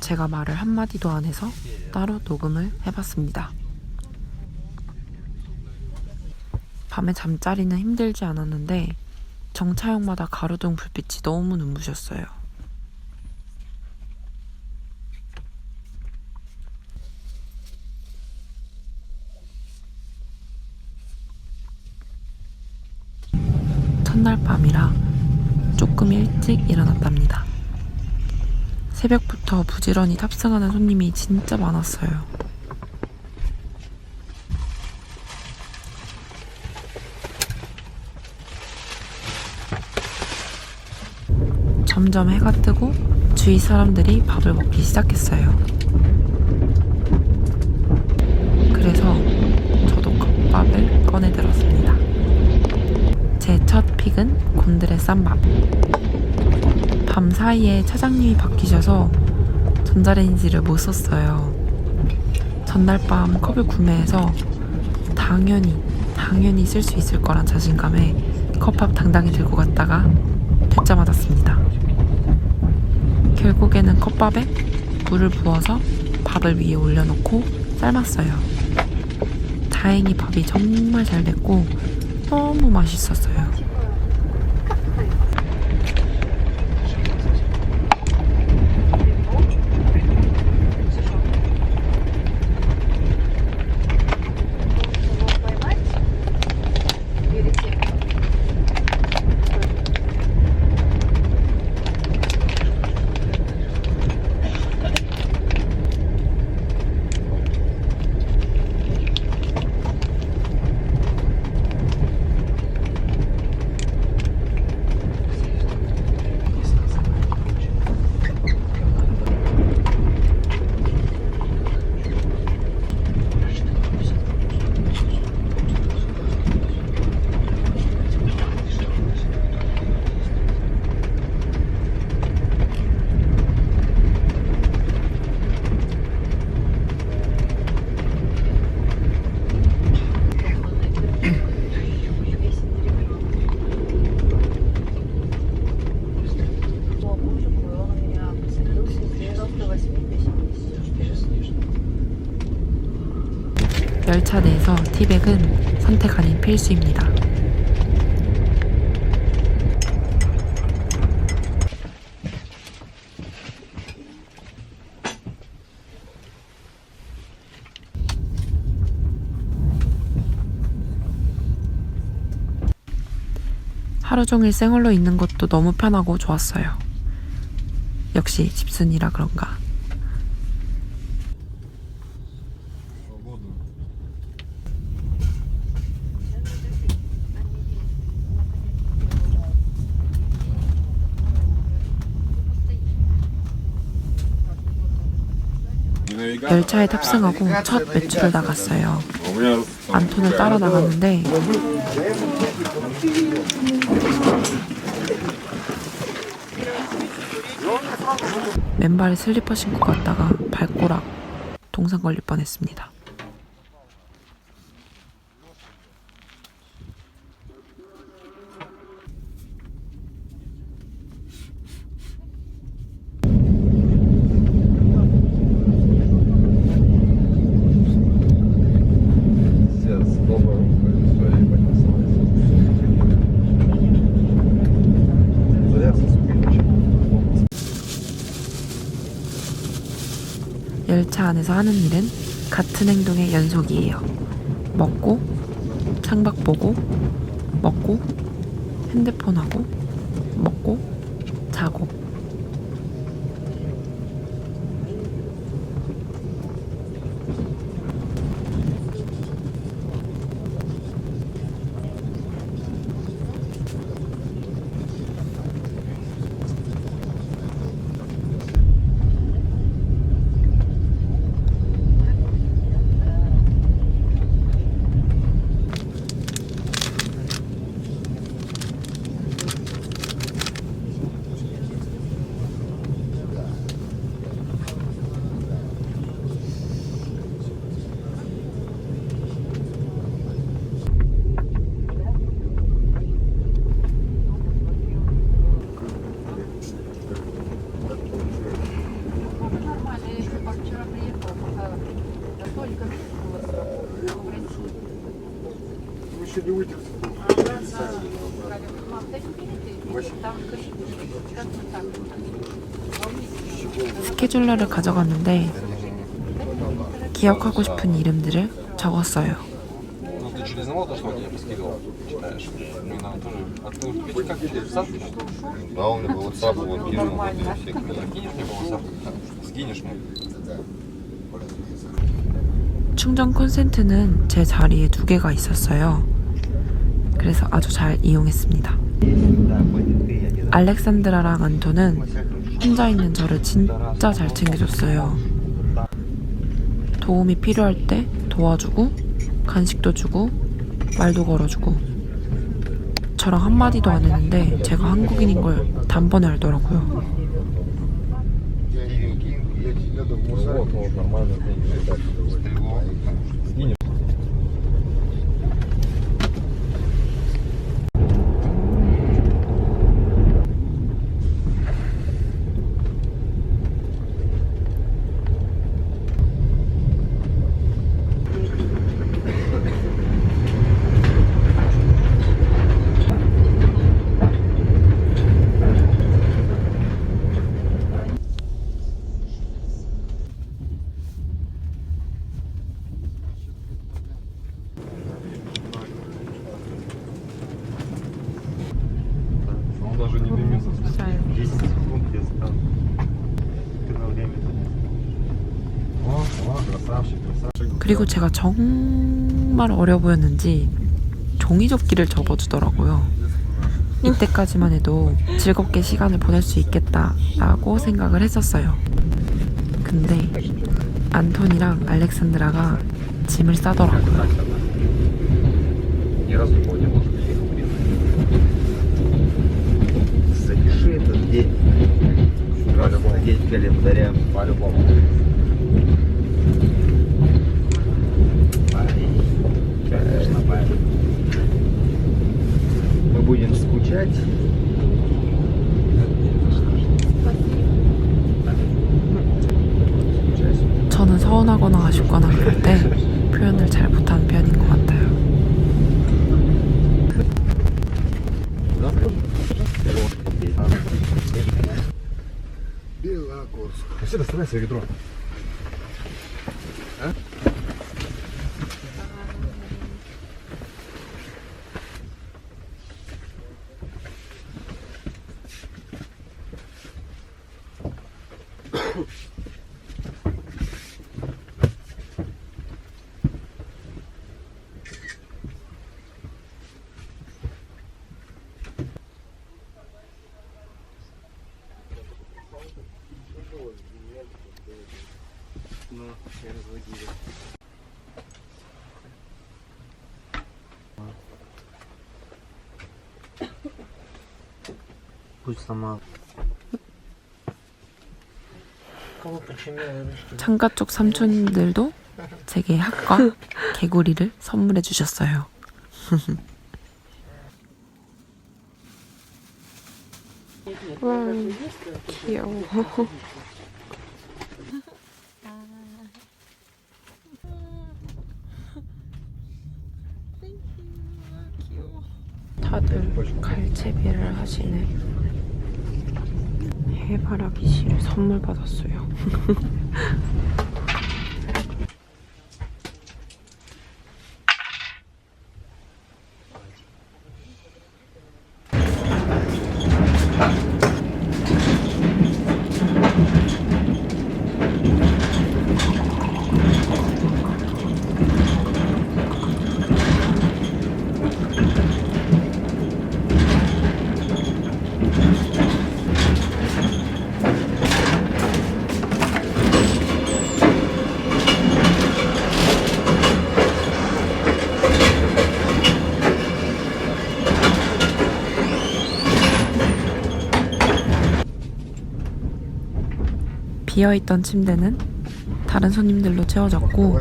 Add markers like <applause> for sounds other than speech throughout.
제가 말을 한마디도 안 해서 따로 녹음을 해봤습니다. 밤에 잠자리는 힘들지 않았는데 정차역마다 가로등 불빛이 너무 눈부셨어요. 첫날 밤이라 조금 일찍 일어났답니다. 새벽부터 부지런히 탑승하는 손님이 진짜 많았어요. 점점 해가 뜨고 주위 사람들이 밥을 먹기 시작했어요. 그래서 저도 컵밥을 꺼내 들었습니다. 제 첫 픽은 곤드레 쌈밥. 밤 사이에 차장님이 바뀌셔서 전자레인지를 못 썼어요. 전날 밤 컵을 구매해서 당연히 당연히 쓸 수 있을 거란 자신감에 컵밥 당당히 들고 갔다가 퇴짜 맞았습니다. 결국에는 컵밥에 물을 부어서 밥을 위에 올려놓고 삶았어요. 다행히 밥이 정말 잘 됐고 너무 맛있었어요. 열차 내에서 티백은 선택 아닌 필수입니다. 하루 종일 생얼로 있는 것도 너무 편하고 좋았어요. 역시 집순이라 그런가. 열차에 탑승하고 첫 외출을 나갔어요. 안톤을 따라 나갔는데 맨발에 슬리퍼 신고 갔다가 발꼬락 동상 걸릴 뻔했습니다. 열 차 안에서 하는 일은 같은 행동의 연속이에요. 먹고, 창밖 보고, 먹고, 핸드폰 하고, 먹고, 자고. 스케줄러를 가져갔는데 기억하고 싶은 이름들을 적었어요. 충전 콘센트는 제 자리에 두 개가 있었어요. 그래서 아주 잘 이용했습니다. 알렉산드라랑 안토는 혼자 있는 저를 진짜 잘 챙겨줬어요. 도움이 필요할 때 도와주고, 간식도 주고, 말도 걸어주고. 저랑 한마디도 안 했는데 제가 한국인인 걸 단번에 알더라고요. 그리고 제가 정말 어려 보였는지 종이접기를 접어주더라고요. 이때까지만 해도 즐겁게 시간을 보낼 수 있겠다라고 생각을 했었어요. 근데 안톤이랑 알렉산드라가 짐을 싸더라고요. Ни разу не понял. Запиши этот день. По-любому. День календаря. По-любому. 서운하거나 아쉽거나 그럴 때 표현을 잘 못하는 편인 것 같아요. Белогорск. Все, доставай свое Пусть сама. 창가 쪽 삼촌들도 제게 학과 개구리를 선물해 주셨어요. <laughs> 와, 귀여워. 다들 갈채비를 하시네. 해바라기 씨를 선물 받았어요. <laughs> 비어있던 침대는 다른 손님들로 채워졌고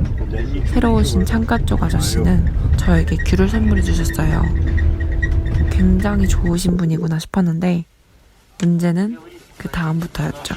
새로 오신 창가 쪽 아저씨는 저에게 귤을 선물해 주셨어요. 굉장히 좋으신 분이구나 싶었는데 문제는 그 다음부터였죠.